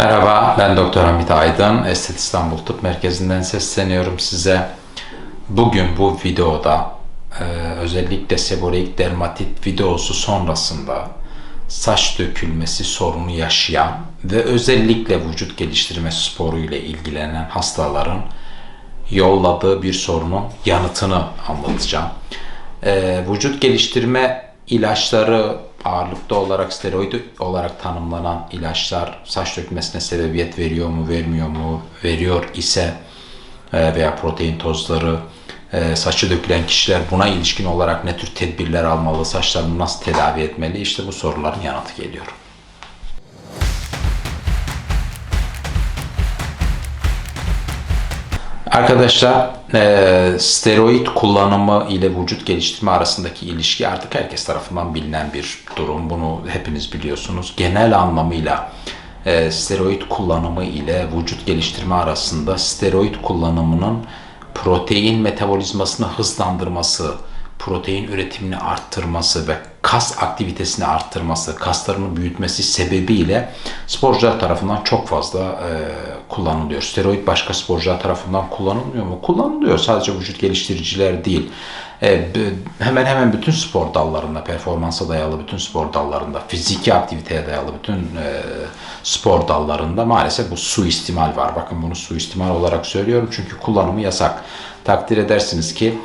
Merhaba, ben Doktor Hamit Aydın. Estet İstanbul Tıp Merkezi'nden sesleniyorum size. Bugün bu videoda e, özellikle seboreik dermatit videosu sonrasında saç dökülmesi sorunu yaşayan ve özellikle vücut geliştirme sporu ile ilgilenen hastaların yolladığı bir sorunun yanıtını anlatacağım. E, vücut geliştirme ilaçları ağırlıklı olarak steroid olarak tanımlanan ilaçlar saç dökmesine sebebiyet veriyor mu, vermiyor mu? Veriyor ise e, veya protein tozları e, saçı dökülen kişiler buna ilişkin olarak ne tür tedbirler almalı, saçlarını nasıl tedavi etmeli? İşte bu soruların yanıtı geliyor. Arkadaşlar e, steroid kullanımı ile vücut geliştirme arasındaki ilişki artık herkes tarafından bilinen bir durum. Bunu hepiniz biliyorsunuz. Genel anlamıyla e, steroid kullanımı ile vücut geliştirme arasında steroid kullanımının protein metabolizmasını hızlandırması, protein üretimini arttırması ve kas aktivitesini arttırması, kaslarını büyütmesi sebebiyle sporcular tarafından çok fazla e, kullanılıyor. Steroid başka sporcular tarafından kullanılmıyor mu? Kullanılıyor. Sadece vücut geliştiriciler değil. E, hemen hemen bütün spor dallarında, performansa dayalı bütün spor dallarında, fiziki aktiviteye dayalı bütün e, spor dallarında maalesef bu suistimal var. Bakın bunu suistimal olarak söylüyorum çünkü kullanımı yasak. Takdir edersiniz ki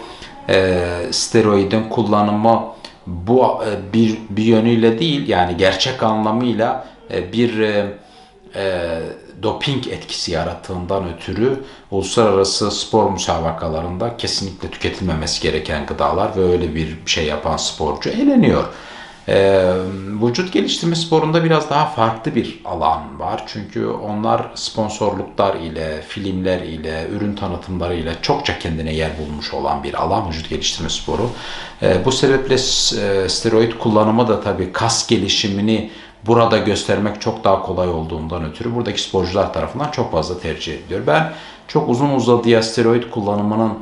e, steroidin kullanımı bu e, bir, bir yönüyle değil yani gerçek anlamıyla e, bir e, e, doping etkisi yarattığından ötürü uluslararası spor müsabakalarında kesinlikle tüketilmemesi gereken gıdalar ve öyle bir şey yapan sporcu eleniyor. Ee, vücut geliştirme sporunda biraz daha farklı bir alan var. Çünkü onlar sponsorluklar ile, filmler ile, ürün tanıtımları ile çokça kendine yer bulmuş olan bir alan vücut geliştirme sporu. Ee, bu sebeple e, steroid kullanımı da tabii kas gelişimini burada göstermek çok daha kolay olduğundan ötürü buradaki sporcular tarafından çok fazla tercih ediliyor. Ben çok uzun uzadıya steroid kullanımının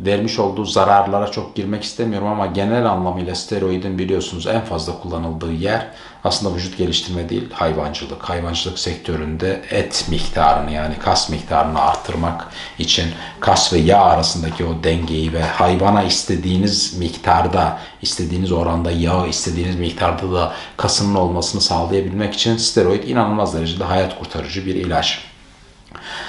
vermiş olduğu zararlara çok girmek istemiyorum ama genel anlamıyla steroidin biliyorsunuz en fazla kullanıldığı yer aslında vücut geliştirme değil hayvancılık. Hayvancılık sektöründe et miktarını yani kas miktarını arttırmak için kas ve yağ arasındaki o dengeyi ve hayvana istediğiniz miktarda, istediğiniz oranda yağ, istediğiniz miktarda da kasının olmasını sağlayabilmek için steroid inanılmaz derecede hayat kurtarıcı bir ilaç.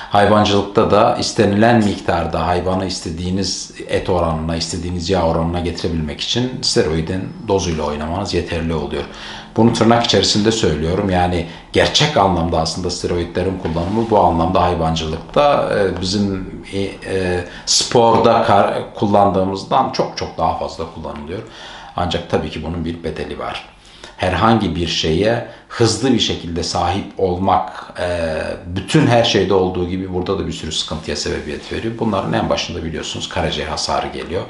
Hayvancılıkta da istenilen miktarda hayvanı istediğiniz et oranına, istediğiniz yağ oranına getirebilmek için steroidin dozuyla oynamanız yeterli oluyor. Bunu tırnak içerisinde söylüyorum. Yani gerçek anlamda aslında steroidlerin kullanımı bu anlamda hayvancılıkta e, bizim e, e, sporda kullandığımızdan çok çok daha fazla kullanılıyor. Ancak tabii ki bunun bir bedeli var herhangi bir şeye hızlı bir şekilde sahip olmak e, bütün her şeyde olduğu gibi burada da bir sürü sıkıntıya sebebiyet veriyor. Bunların en başında biliyorsunuz karaciğer hasarı geliyor.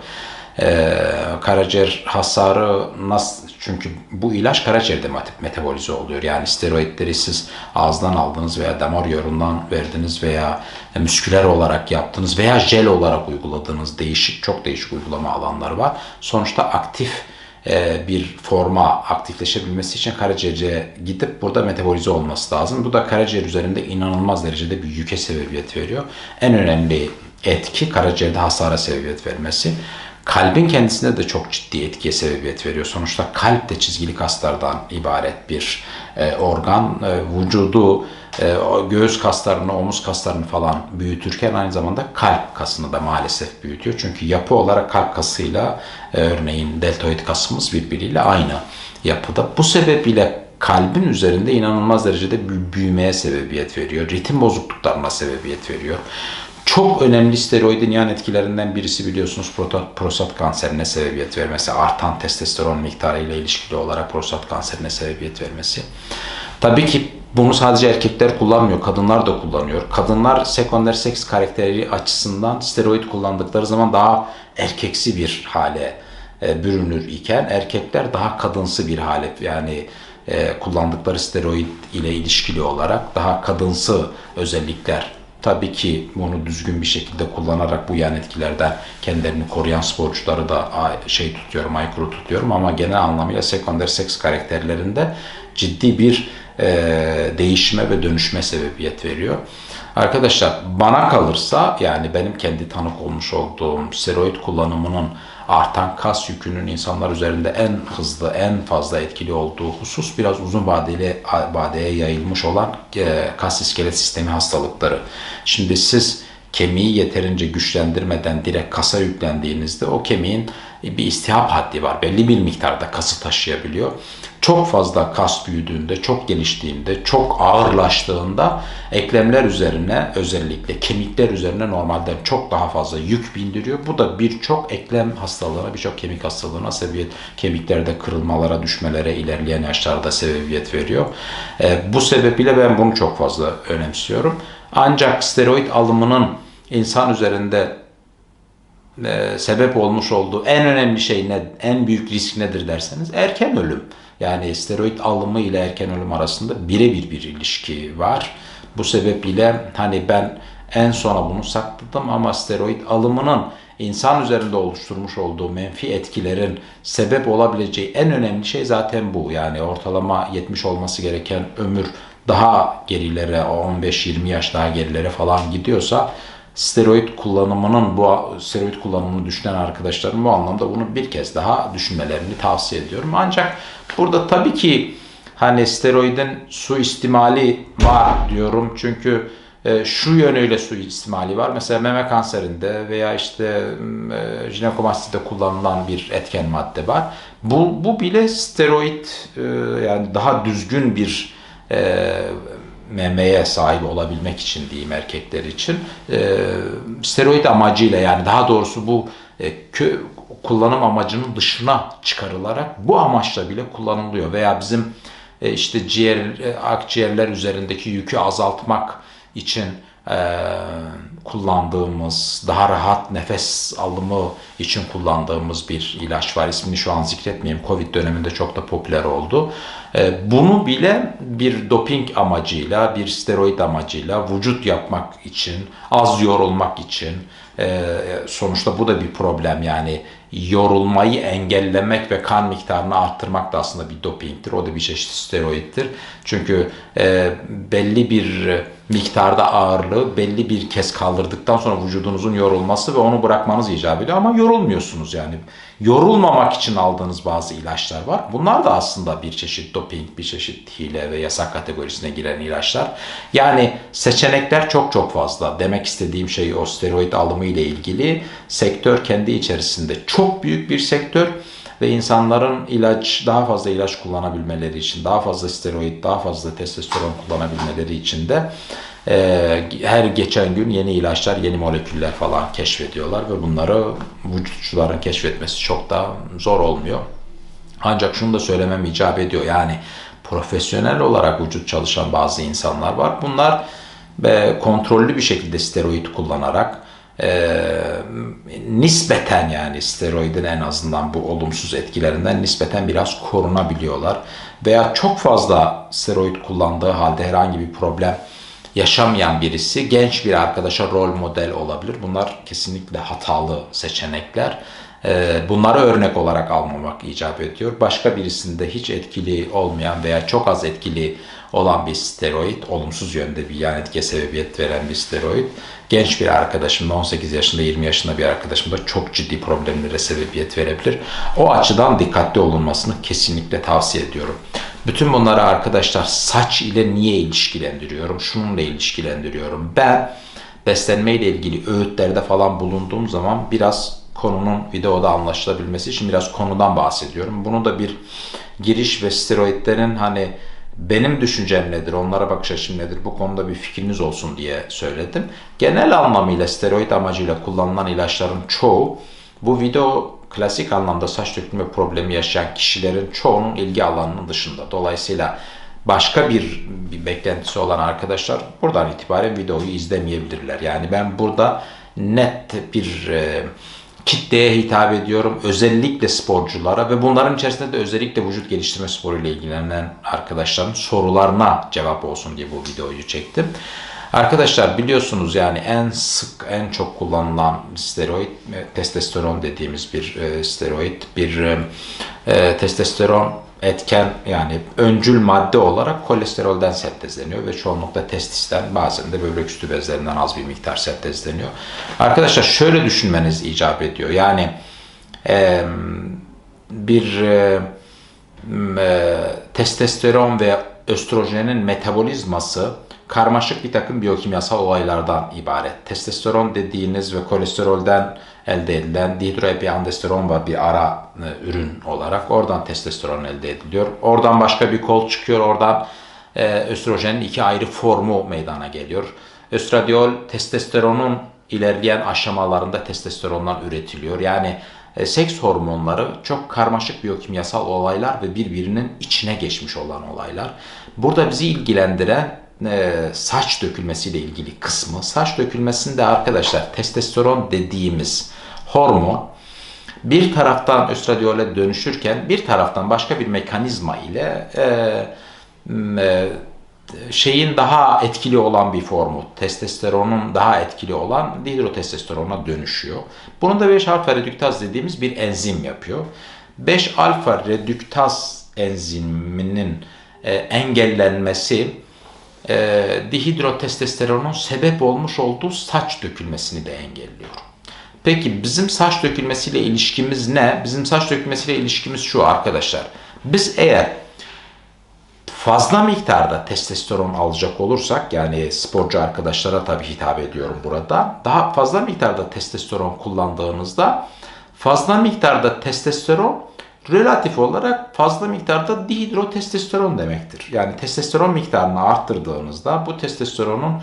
E, karaciğer hasarı nasıl çünkü bu ilaç karaciğerde metabolize oluyor. Yani steroidleri siz ağızdan aldınız veya damar yolundan verdiniz veya müsküler olarak yaptınız veya jel olarak uyguladığınız değişik çok değişik uygulama alanları var. Sonuçta aktif bir forma aktifleşebilmesi için karaciğere gidip burada metabolize olması lazım. Bu da karaciğer üzerinde inanılmaz derecede bir yüke sebebiyet veriyor. En önemli etki karaciğerde hasara sebebiyet vermesi. Kalbin kendisinde de çok ciddi etkiye sebebiyet veriyor. Sonuçta kalp de çizgili kaslardan ibaret bir e, organ. E, vücudu e, göğüs kaslarını, omuz kaslarını falan büyütürken aynı zamanda kalp kasını da maalesef büyütüyor. Çünkü yapı olarak kalp kasıyla e, örneğin deltoid kasımız birbiriyle aynı yapıda. Bu sebeple kalbin üzerinde inanılmaz derecede büyümeye sebebiyet veriyor. Ritim bozukluklarına sebebiyet veriyor. Çok önemli steroidin yan etkilerinden birisi biliyorsunuz prostat kanserine sebebiyet vermesi. Artan testosteron miktarı ile ilişkili olarak prostat kanserine sebebiyet vermesi. Tabii ki bunu sadece erkekler kullanmıyor, kadınlar da kullanıyor. Kadınlar sekonder seks karakteri açısından steroid kullandıkları zaman daha erkeksi bir hale e, bürünür iken erkekler daha kadınsı bir hale yani e, kullandıkları steroid ile ilişkili olarak daha kadınsı özellikler Tabii ki bunu düzgün bir şekilde kullanarak bu yan etkilerden kendilerini koruyan sporcuları da şey tutuyorum, aykırı tutuyorum ama genel anlamıyla sekonder seks karakterlerinde ciddi bir e, değişime ve dönüşme sebebiyet veriyor. Arkadaşlar bana kalırsa yani benim kendi tanık olmuş olduğum steroid kullanımının artan kas yükünün insanlar üzerinde en hızlı, en fazla etkili olduğu husus biraz uzun vadeli vadeye yayılmış olan e, kas iskelet sistemi hastalıkları. Şimdi siz kemiği yeterince güçlendirmeden direkt kasa yüklendiğinizde o kemiğin bir istihap haddi var. Belli bir miktarda kası taşıyabiliyor. Çok fazla kas büyüdüğünde, çok geliştiğinde, çok ağırlaştığında eklemler üzerine özellikle kemikler üzerine normalden çok daha fazla yük bindiriyor. Bu da birçok eklem hastalığına, birçok kemik hastalığına sebebiyet, kemiklerde kırılmalara, düşmelere ilerleyen yaşlarda sebebiyet veriyor. E, bu sebeple ben bunu çok fazla önemsiyorum. Ancak steroid alımının insan üzerinde e, sebep olmuş olduğu en önemli şey ne, en büyük risk nedir derseniz erken ölüm. Yani steroid alımı ile erken ölüm arasında birebir bir ilişki var. Bu sebeple hani ben en sona bunu sakladım ama steroid alımının insan üzerinde oluşturmuş olduğu menfi etkilerin sebep olabileceği en önemli şey zaten bu. Yani ortalama 70 olması gereken ömür daha gerilere 15-20 yaş daha gerilere falan gidiyorsa steroid kullanımının bu steroid kullanımını düşünen arkadaşlarım bu anlamda bunu bir kez daha düşünmelerini tavsiye ediyorum. Ancak burada tabii ki hani steroidin suistimali var diyorum. Çünkü e, şu yönüyle suistimali var. Mesela meme kanserinde veya işte e, jinekomastide kullanılan bir etken madde var. Bu, bu bile steroid e, yani daha düzgün bir e, memeye sahip olabilmek için diyeyim erkekler için e, steroid amacıyla yani daha doğrusu bu e, kö, kullanım amacının dışına çıkarılarak bu amaçla bile kullanılıyor veya bizim e, işte ciğer e, akciğerler üzerindeki yükü azaltmak için e, kullandığımız, daha rahat nefes alımı için kullandığımız bir ilaç var. İsmini şu an zikretmeyeyim. Covid döneminde çok da popüler oldu. E, bunu bile bir doping amacıyla, bir steroid amacıyla vücut yapmak için, az yorulmak için, e, sonuçta bu da bir problem yani yorulmayı engellemek ve kan miktarını arttırmak da aslında bir dopingtir. O da bir çeşit steroiddir. Çünkü e, belli bir miktarda ağırlığı belli bir kez kaldırdıktan sonra vücudunuzun yorulması ve onu bırakmanız icap ediyor. Ama yorulmuyorsunuz yani. Yorulmamak için aldığınız bazı ilaçlar var. Bunlar da aslında bir çeşit doping, bir çeşit hile ve yasak kategorisine giren ilaçlar. Yani seçenekler çok çok fazla. Demek istediğim şey o steroid alımı ile ilgili sektör kendi içerisinde çok büyük bir sektör ve insanların ilaç daha fazla ilaç kullanabilmeleri için, daha fazla steroid, daha fazla testosteron kullanabilmeleri için de e, her geçen gün yeni ilaçlar, yeni moleküller falan keşfediyorlar ve bunları vücutçuların keşfetmesi çok da zor olmuyor. Ancak şunu da söylemem icap ediyor. Yani profesyonel olarak vücut çalışan bazı insanlar var. Bunlar ve kontrollü bir şekilde steroid kullanarak e, nispeten yani steroidin en azından bu olumsuz etkilerinden nispeten biraz korunabiliyorlar. Veya çok fazla steroid kullandığı halde herhangi bir problem yaşamayan birisi genç bir arkadaşa rol model olabilir. Bunlar kesinlikle hatalı seçenekler. Bunları örnek olarak almamak icap ediyor. Başka birisinde hiç etkili olmayan veya çok az etkili olan bir steroid, olumsuz yönde bir yan etkiye sebebiyet veren bir steroid, genç bir arkadaşımda, 18 yaşında, 20 yaşında bir arkadaşımda çok ciddi problemlere sebebiyet verebilir. O açıdan dikkatli olunmasını kesinlikle tavsiye ediyorum. Bütün bunları arkadaşlar saç ile niye ilişkilendiriyorum? Şununla ilişkilendiriyorum. Ben beslenme ile ilgili öğütlerde falan bulunduğum zaman biraz konunun videoda anlaşılabilmesi için biraz konudan bahsediyorum. Bunu da bir giriş ve steroidlerin hani benim düşüncem nedir, onlara bakış açım nedir, bu konuda bir fikriniz olsun diye söyledim. Genel anlamıyla steroid amacıyla kullanılan ilaçların çoğu bu video klasik anlamda saç dökülme problemi yaşayan kişilerin çoğunun ilgi alanının dışında. Dolayısıyla başka bir, bir beklentisi olan arkadaşlar buradan itibaren videoyu izlemeyebilirler. Yani ben burada net bir e, kitleye hitap ediyorum. Özellikle sporculara ve bunların içerisinde de özellikle vücut geliştirme sporuyla ilgilenen arkadaşların sorularına cevap olsun diye bu videoyu çektim. Arkadaşlar biliyorsunuz yani en sık en çok kullanılan steroid testosteron dediğimiz bir e, steroid bir e, testosteron etken yani öncül madde olarak kolesterolden sentezleniyor ve çoğunlukla testisten bazen de böbrek üstü bezlerinden az bir miktar sentezleniyor. Arkadaşlar şöyle düşünmeniz icap ediyor. Yani e, bir e, e, testosteron ve östrojenin metabolizması karmaşık bir takım biyokimyasal olaylardan ibaret. Testosteron dediğiniz ve kolesterolden elde edilen dihidroepiandrosteron var bir ara e, ürün olarak. Oradan testosteron elde ediliyor. Oradan başka bir kol çıkıyor. Oradan e, östrojenin iki ayrı formu meydana geliyor. Östradiol testosteronun ilerleyen aşamalarında testosterondan üretiliyor. Yani e, seks hormonları çok karmaşık biyokimyasal olaylar ve birbirinin içine geçmiş olan olaylar. Burada bizi ilgilendiren e, saç dökülmesiyle ilgili kısmı. Saç dökülmesinde arkadaşlar testosteron dediğimiz hormon bir taraftan östradiyole dönüşürken bir taraftan başka bir mekanizma ile e, e, şeyin daha etkili olan bir formu, testosteronun daha etkili olan dihidrotestosterona dönüşüyor. Bunun da 5 alfa redüktaz dediğimiz bir enzim yapıyor. 5 alfa redüktaz enziminin e, engellenmesi e, dihidrotestosteronun sebep olmuş olduğu saç dökülmesini de engelliyor. Peki bizim saç dökülmesiyle ilişkimiz ne? Bizim saç dökülmesiyle ilişkimiz şu arkadaşlar. Biz eğer fazla miktarda testosteron alacak olursak yani sporcu arkadaşlara tabii hitap ediyorum burada. Daha fazla miktarda testosteron kullandığınızda fazla miktarda testosteron relatif olarak fazla miktarda dihidrotestosteron demektir. Yani testosteron miktarını arttırdığınızda bu testosteronun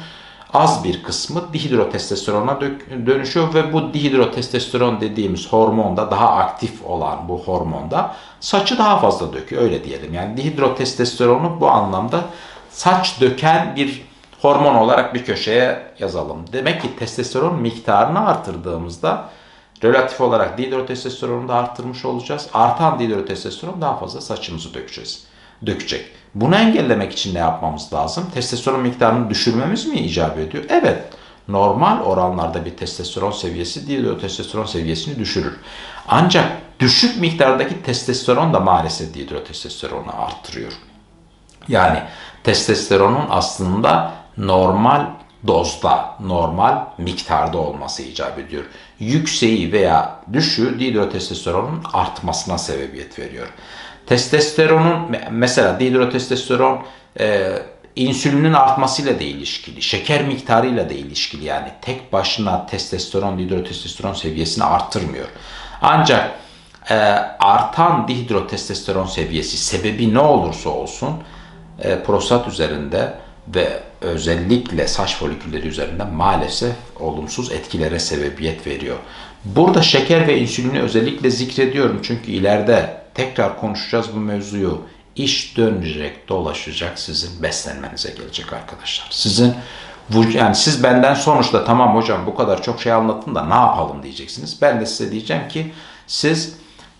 az bir kısmı dihidrotestosterona dönüşüyor ve bu dihidrotestosteron dediğimiz hormonda daha aktif olan bu hormonda saçı daha fazla döküyor öyle diyelim. Yani dihidrotestosteronu bu anlamda saç döken bir hormon olarak bir köşeye yazalım. Demek ki testosteron miktarını artırdığımızda relatif olarak dihidrotestosteronu da arttırmış olacağız. Artan dihidrotestosteron daha fazla saçımızı dökeceğiz. Dökecek. Bunu engellemek için ne yapmamız lazım? Testosteron miktarını düşürmemiz mi icap ediyor? Evet. Normal oranlarda bir testosteron seviyesi dihidrotestosteron seviyesini düşürür. Ancak düşük miktardaki testosteron da maalesef dihidrotestosteronu arttırıyor. Yani testosteronun aslında normal dozda, normal miktarda olması icap ediyor. Yükseği veya düşüğü dihidrotestosteronun artmasına sebebiyet veriyor. Testosteronun mesela dihidrotestosteron e, insülinin artmasıyla da ilişkili, şeker miktarıyla da ilişkili yani tek başına testosteron, dihidrotestosteron seviyesini arttırmıyor. Ancak e, artan dihidrotestosteron seviyesi sebebi ne olursa olsun e, prostat üzerinde ve özellikle saç folikülleri üzerinde maalesef olumsuz etkilere sebebiyet veriyor. Burada şeker ve insülini özellikle zikrediyorum çünkü ileride tekrar konuşacağız bu mevzuyu. İş dönecek, dolaşacak sizin beslenmenize gelecek arkadaşlar. Sizin yani siz benden sonuçta tamam hocam bu kadar çok şey anlattın da ne yapalım diyeceksiniz. Ben de size diyeceğim ki siz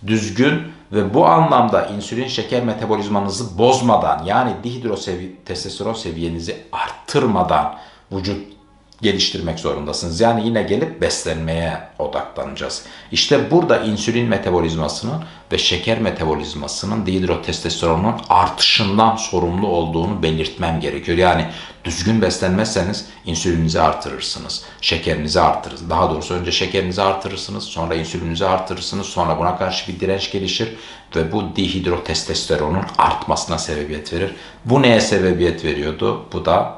düzgün ve bu anlamda insülin şeker metabolizmanızı bozmadan yani dihidrotestosteron seviyenizi arttırmadan vücut geliştirmek zorundasınız. Yani yine gelip beslenmeye odaklanacağız. İşte burada insülin metabolizmasının ve şeker metabolizmasının dihidrotestosteronun artışından sorumlu olduğunu belirtmem gerekiyor. Yani düzgün beslenmezseniz insülinizi artırırsınız. Şekerinizi artırırsınız. Daha doğrusu önce şekerinizi artırırsınız, sonra insülinizi artırırsınız, sonra buna karşı bir direnç gelişir ve bu dihidrotestosteronun artmasına sebebiyet verir. Bu neye sebebiyet veriyordu? Bu da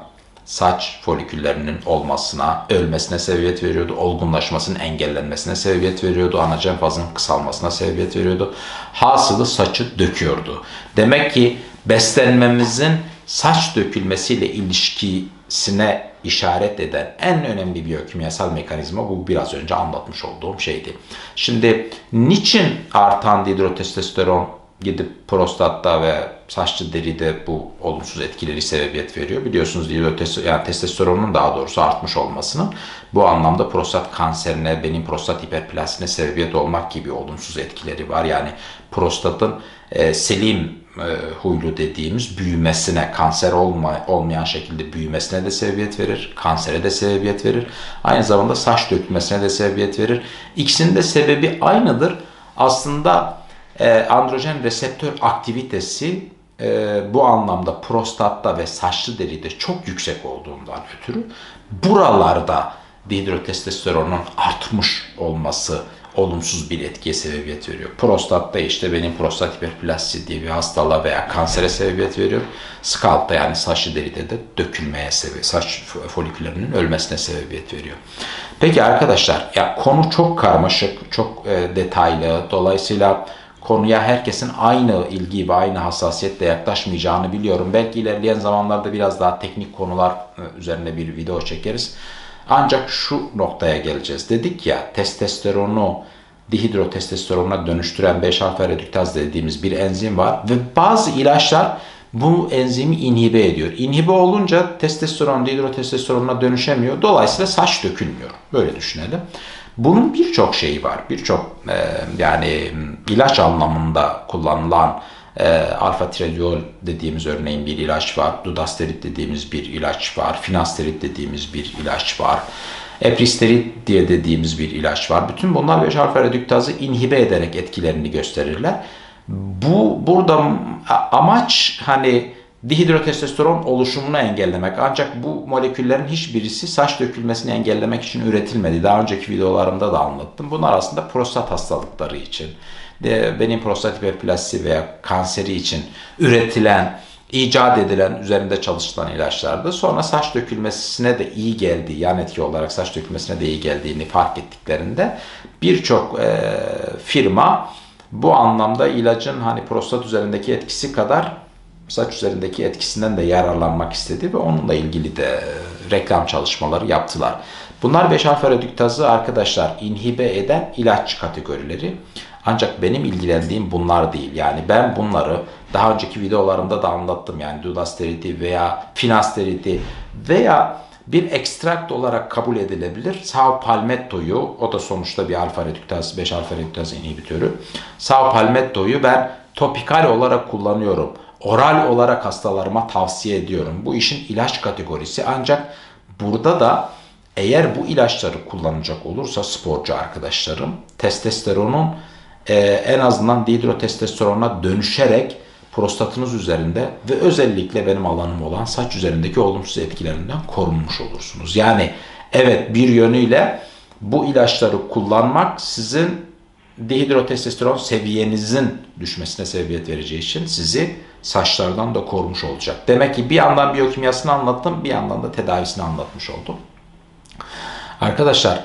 saç foliküllerinin olmasına, ölmesine sebebiyet veriyordu. Olgunlaşmasının engellenmesine sebebiyet veriyordu. Anacan fazının kısalmasına sebebiyet veriyordu. Hasılı saçı döküyordu. Demek ki beslenmemizin saç dökülmesiyle ilişkisine işaret eden en önemli biyokimyasal mekanizma bu biraz önce anlatmış olduğum şeydi. Şimdi niçin artan dihidrotestosteron gidip prostatta ve saçlı deride bu olumsuz etkileri sebebiyet veriyor. Biliyorsunuz yani testosteronun daha doğrusu artmış olmasının bu anlamda prostat kanserine, benim prostat hiperplasine sebebiyet olmak gibi olumsuz etkileri var. Yani prostatın e, selim e, huylu dediğimiz büyümesine, kanser olma, olmayan şekilde büyümesine de sebebiyet verir. Kansere de sebebiyet verir. Aynı zamanda saç dökülmesine de sebebiyet verir. İkisinin de sebebi aynıdır. Aslında e, androjen reseptör aktivitesi e, bu anlamda prostatta ve saçlı deride çok yüksek olduğundan ötürü buralarda dihidrotestosteronun artmış olması olumsuz bir etkiye sebebiyet veriyor. Prostatta işte benim prostat hiperplasi diye bir hastalığa veya kansere sebebiyet veriyor. Skalpta yani saçlı deride de dökülmeye sebep, saç foliküllerinin ölmesine sebebiyet veriyor. Peki arkadaşlar ya konu çok karmaşık, çok e, detaylı. Dolayısıyla konuya herkesin aynı ilgi ve aynı hassasiyetle yaklaşmayacağını biliyorum. Belki ilerleyen zamanlarda biraz daha teknik konular e, üzerine bir video çekeriz. Ancak şu noktaya geleceğiz. Dedik ya testosteronu dihidrotestosterona dönüştüren 5-alfa reduktaz dediğimiz bir enzim var ve bazı ilaçlar bu enzimi inhibe ediyor. İnhibe olunca testosteron dihidrotestosterona dönüşemiyor. Dolayısıyla saç dökülmüyor. Böyle düşünelim. Bunun birçok şeyi var. Birçok e, yani ilaç anlamında kullanılan e, alfa tireol dediğimiz örneğin bir ilaç var. Dudasterit dediğimiz bir ilaç var. Finasterit dediğimiz bir ilaç var. Epristerit diye dediğimiz bir ilaç var. Bütün bunlar 5 alfa redüktazı inhibe ederek etkilerini gösterirler. Bu burada amaç hani dihidrotestosteron oluşumunu engellemek. Ancak bu moleküllerin hiçbirisi saç dökülmesini engellemek için üretilmedi. Daha önceki videolarımda da anlattım. Bunlar aslında prostat hastalıkları için, de benim prostat hiperplasi veya kanseri için üretilen, icat edilen, üzerinde çalışılan ilaçlardı. Sonra saç dökülmesine de iyi geldiği, yan etki olarak saç dökülmesine de iyi geldiğini fark ettiklerinde birçok e, firma bu anlamda ilacın hani prostat üzerindeki etkisi kadar saç üzerindeki etkisinden de yararlanmak istedi ve onunla ilgili de reklam çalışmaları yaptılar. Bunlar 5 alfa redüktazı arkadaşlar inhibe eden ilaç kategorileri. Ancak benim ilgilendiğim bunlar değil. Yani ben bunları daha önceki videolarımda da anlattım. Yani dudasteriti veya finasteriti veya bir ekstrakt olarak kabul edilebilir. Sao palmetto'yu, o da sonuçta bir alfa redüktaz, 5 alfa redüktaz inhibitörü. Sao palmetto'yu ben topikal olarak kullanıyorum. Oral olarak hastalarıma tavsiye ediyorum. Bu işin ilaç kategorisi ancak burada da eğer bu ilaçları kullanacak olursa sporcu arkadaşlarım testosteronun e, en azından dihidrotestosterona dönüşerek prostatınız üzerinde ve özellikle benim alanım olan saç üzerindeki olumsuz etkilerinden korunmuş olursunuz. Yani evet bir yönüyle bu ilaçları kullanmak sizin dihidrotestosteron seviyenizin düşmesine sebebiyet vereceği için sizi saçlardan da korumuş olacak. Demek ki bir yandan biyokimyasını anlattım, bir yandan da tedavisini anlatmış oldum. Arkadaşlar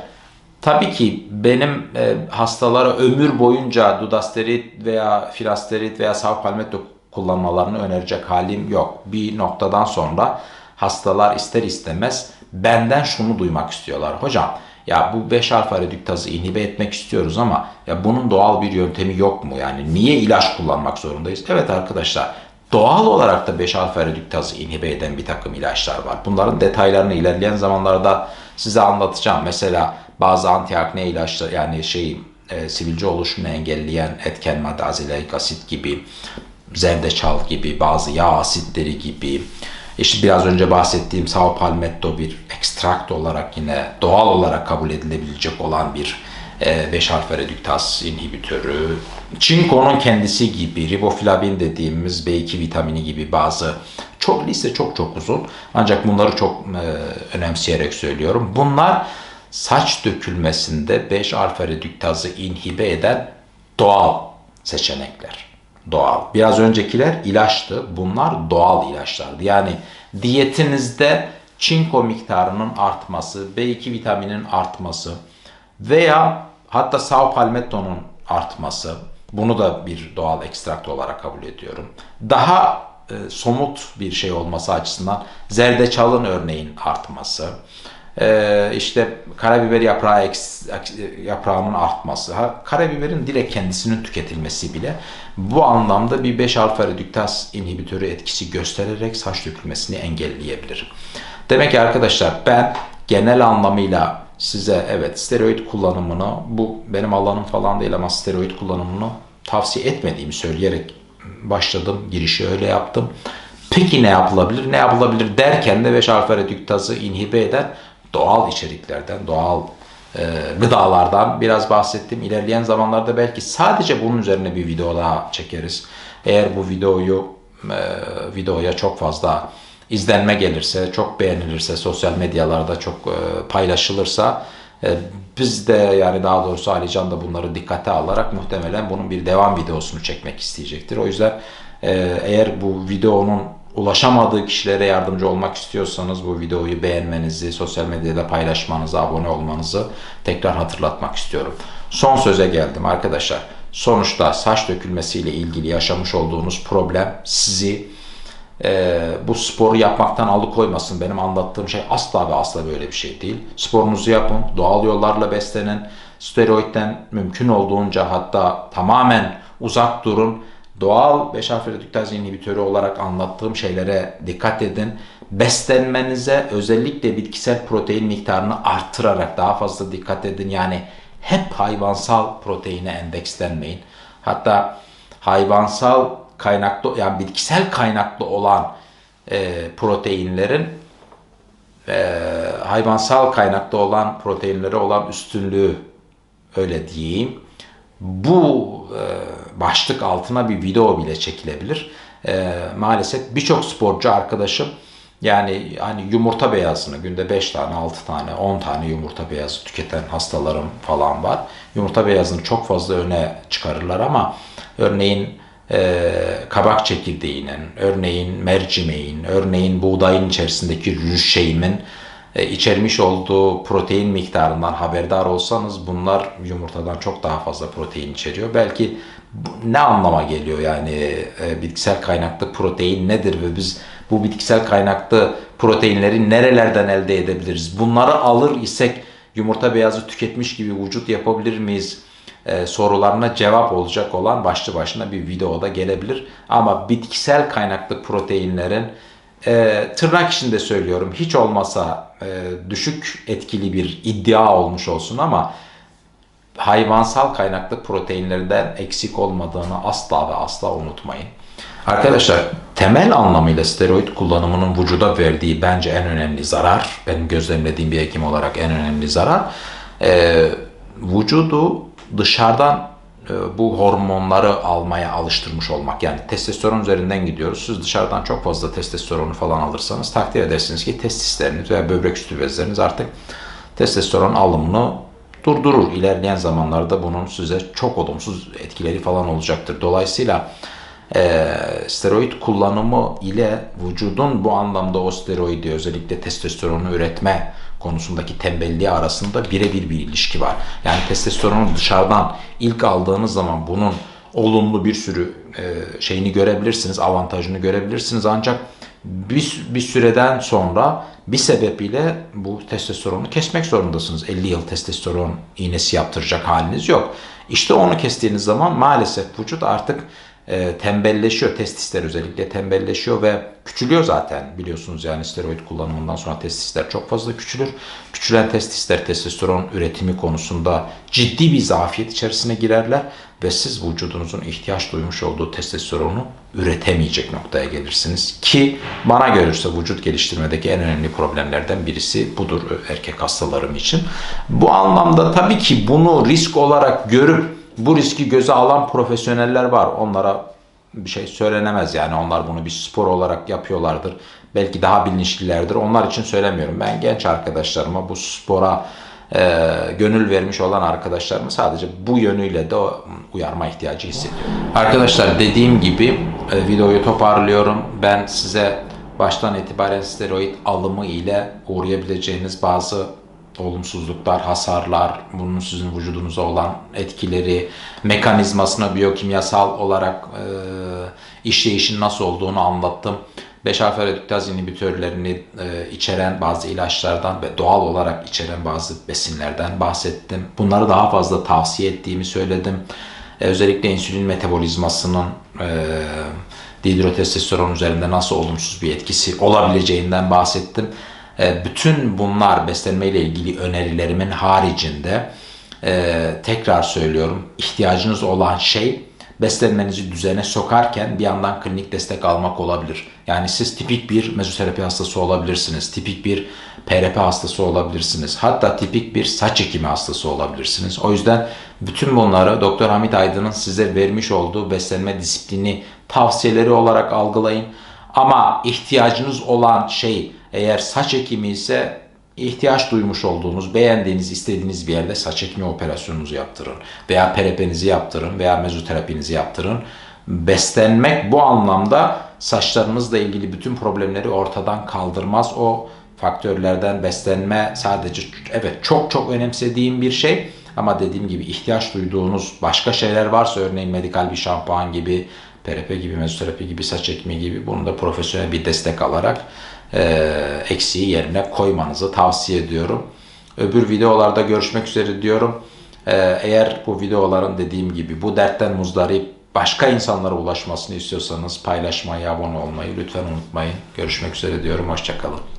tabii ki benim e, hastalara ömür boyunca dudasterit veya filasterit veya sav palmetto kullanmalarını önerecek halim yok. Bir noktadan sonra hastalar ister istemez benden şunu duymak istiyorlar. Hocam ya bu 5 alfa redüktazı inhibe etmek istiyoruz ama ya bunun doğal bir yöntemi yok mu? Yani niye ilaç kullanmak zorundayız? Evet arkadaşlar doğal olarak da 5 alfa redüktazı inhibe eden bir takım ilaçlar var. Bunların detaylarını ilerleyen zamanlarda size anlatacağım. Mesela bazı antiakne ilaçlar yani şey e, sivilce oluşumunu engelleyen etken madde azilik asit gibi, zerdeçal gibi, bazı yağ asitleri gibi, işte biraz önce bahsettiğim Sao Palmetto bir ekstrakt olarak yine doğal olarak kabul edilebilecek olan bir 5 e, alfa redüktaz inhibitörü. Çinko'nun kendisi gibi, riboflavin dediğimiz B2 vitamini gibi bazı çok liste çok çok uzun. Ancak bunları çok e, önemseyerek söylüyorum. Bunlar saç dökülmesinde 5 alfa redüktazı inhibe eden doğal seçenekler. Doğal. Biraz öncekiler ilaçtı. Bunlar doğal ilaçlardı. Yani diyetinizde çinko miktarının artması, B2 vitaminin artması veya hatta Sao Palmetto'nun artması, bunu da bir doğal ekstrakt olarak kabul ediyorum. Daha e, somut bir şey olması açısından zerdeçalın örneğin artması, e, işte karabiber yaprağı yaprağının artması, ha, karabiberin direkt kendisinin tüketilmesi bile bu anlamda bir 5 alfa redüktaz inhibitörü etkisi göstererek saç dökülmesini engelleyebilir. Demek ki arkadaşlar ben genel anlamıyla size evet steroid kullanımını bu benim alanım falan değil ama steroid kullanımını tavsiye etmediğimi söyleyerek başladım. Girişi öyle yaptım. Peki ne yapılabilir? Ne yapılabilir derken de 5 alfa redüktazı inhibe eden doğal içeriklerden, doğal e, gıdalardan biraz bahsettim. İlerleyen zamanlarda belki sadece bunun üzerine bir video daha çekeriz. Eğer bu videoyu e, videoya çok fazla izlenme gelirse, çok beğenilirse, sosyal medyalarda çok e, paylaşılırsa e, biz de yani daha doğrusu Alican da bunları dikkate alarak muhtemelen bunun bir devam videosunu çekmek isteyecektir. O yüzden e, eğer bu videonun ulaşamadığı kişilere yardımcı olmak istiyorsanız bu videoyu beğenmenizi, sosyal medyada paylaşmanızı, abone olmanızı tekrar hatırlatmak istiyorum. Son söze geldim arkadaşlar. Sonuçta saç dökülmesiyle ilgili yaşamış olduğunuz problem sizi e, bu sporu yapmaktan alıkoymasın. Benim anlattığım şey asla ve asla böyle bir şey değil. Sporunuzu yapın, doğal yollarla beslenin, steroidden mümkün olduğunca hatta tamamen uzak durun. Doğal 5 harfli redüktaz inhibitörü olarak anlattığım şeylere dikkat edin. Beslenmenize özellikle bitkisel protein miktarını arttırarak daha fazla dikkat edin. Yani hep hayvansal proteine endekslenmeyin. Hatta hayvansal kaynaklı yani bitkisel kaynaklı olan e, proteinlerin e, hayvansal kaynaklı olan proteinlere olan üstünlüğü öyle diyeyim. Bu e, başlık altına bir video bile çekilebilir. E, maalesef birçok sporcu arkadaşım yani hani yumurta beyazını günde 5 tane, 6 tane, 10 tane yumurta beyazı tüketen hastalarım falan var. Yumurta beyazını çok fazla öne çıkarırlar ama örneğin e, kabak çekirdeğinin, örneğin mercimeğin, örneğin buğdayın içerisindeki rüşeyimin e, içermiş olduğu protein miktarından haberdar olsanız bunlar yumurtadan çok daha fazla protein içeriyor. Belki ne anlama geliyor yani e, bitkisel kaynaklı protein nedir ve biz bu bitkisel kaynaklı proteinleri nerelerden elde edebiliriz? Bunları alır isek yumurta beyazı tüketmiş gibi vücut yapabilir miyiz? e, sorularına cevap olacak olan başlı başına bir videoda gelebilir. Ama bitkisel kaynaklı proteinlerin e, tırnak içinde söylüyorum hiç olmasa e, düşük etkili bir iddia olmuş olsun ama hayvansal kaynaklı proteinlerden eksik olmadığını asla ve asla unutmayın. Arkadaşlar temel anlamıyla steroid kullanımının vücuda verdiği bence en önemli zarar, benim gözlemlediğim bir hekim olarak en önemli zarar, e, vücudu dışarıdan e, bu hormonları almaya alıştırmış olmak. Yani testosteron üzerinden gidiyoruz. Siz dışarıdan çok fazla testosteronu falan alırsanız takdir edersiniz ki testisleriniz veya böbrek üstü bezleriniz artık testosteron alımını durdurur. İlerleyen zamanlarda bunun size çok olumsuz etkileri falan olacaktır. Dolayısıyla e, steroid kullanımı ile vücudun bu anlamda o steroidi özellikle testosteronu üretme konusundaki tembelliği arasında birebir bir ilişki var. Yani testosteronu dışarıdan ilk aldığınız zaman bunun olumlu bir sürü e, şeyini görebilirsiniz, avantajını görebilirsiniz. Ancak bir, bir süreden sonra bir sebebiyle bu testosteronu kesmek zorundasınız. 50 yıl testosteron iğnesi yaptıracak haliniz yok. İşte onu kestiğiniz zaman maalesef vücut artık e, tembelleşiyor. Testisler özellikle tembelleşiyor ve küçülüyor zaten biliyorsunuz yani steroid kullanımından sonra testisler çok fazla küçülür. Küçülen testisler testosteron üretimi konusunda ciddi bir zafiyet içerisine girerler ve siz vücudunuzun ihtiyaç duymuş olduğu testosteronu üretemeyecek noktaya gelirsiniz. Ki bana görürse vücut geliştirmedeki en önemli problemlerden birisi budur erkek hastalarım için. Bu anlamda tabii ki bunu risk olarak görüp bu riski göze alan profesyoneller var. Onlara bir şey söylenemez yani. Onlar bunu bir spor olarak yapıyorlardır. Belki daha bilinçlilerdir. Onlar için söylemiyorum. Ben genç arkadaşlarıma bu spora e, gönül vermiş olan arkadaşlarımı sadece bu yönüyle de uyarma ihtiyacı hissediyorum. Arkadaşlar dediğim gibi e, videoyu toparlıyorum. Ben size baştan itibaren steroid alımı ile uğrayabileceğiniz bazı olumsuzluklar, hasarlar, bunun sizin vücudunuza olan etkileri, mekanizmasına biyokimyasal olarak e, işleyişin nasıl olduğunu anlattım. 5 alfa redüktaz inhibitörlerini e, içeren bazı ilaçlardan ve doğal olarak içeren bazı besinlerden bahsettim. Bunları daha fazla tavsiye ettiğimi söyledim. E, özellikle insülin metabolizmasının e, dihidrotestosteron üzerinde nasıl olumsuz bir etkisi olabileceğinden bahsettim. E, bütün bunlar beslenme ile ilgili önerilerimin haricinde e, tekrar söylüyorum ihtiyacınız olan şey beslenmenizi düzene sokarken bir yandan klinik destek almak olabilir. Yani siz tipik bir mezoterapi hastası olabilirsiniz. Tipik bir PRP hastası olabilirsiniz. Hatta tipik bir saç ekimi hastası olabilirsiniz. O yüzden bütün bunları Doktor Hamit Aydın'ın size vermiş olduğu beslenme disiplini tavsiyeleri olarak algılayın. Ama ihtiyacınız olan şey eğer saç ekimi ise ihtiyaç duymuş olduğunuz, beğendiğiniz, istediğiniz bir yerde saç ekimi operasyonunuzu yaptırın. Veya PRP'nizi yaptırın veya mezoterapinizi yaptırın. Beslenmek bu anlamda saçlarınızla ilgili bütün problemleri ortadan kaldırmaz. O faktörlerden beslenme sadece evet çok çok önemsediğim bir şey ama dediğim gibi ihtiyaç duyduğunuz başka şeyler varsa örneğin medikal bir şampuan gibi, PRP gibi, mezoterapi gibi, saç ekimi gibi bunu da profesyonel bir destek alarak e, eksiği yerine koymanızı tavsiye ediyorum. Öbür videolarda görüşmek üzere diyorum. E, eğer bu videoların dediğim gibi bu dertten muzdarip başka insanlara ulaşmasını istiyorsanız paylaşmayı, abone olmayı lütfen unutmayın. Görüşmek üzere diyorum. Hoşçakalın.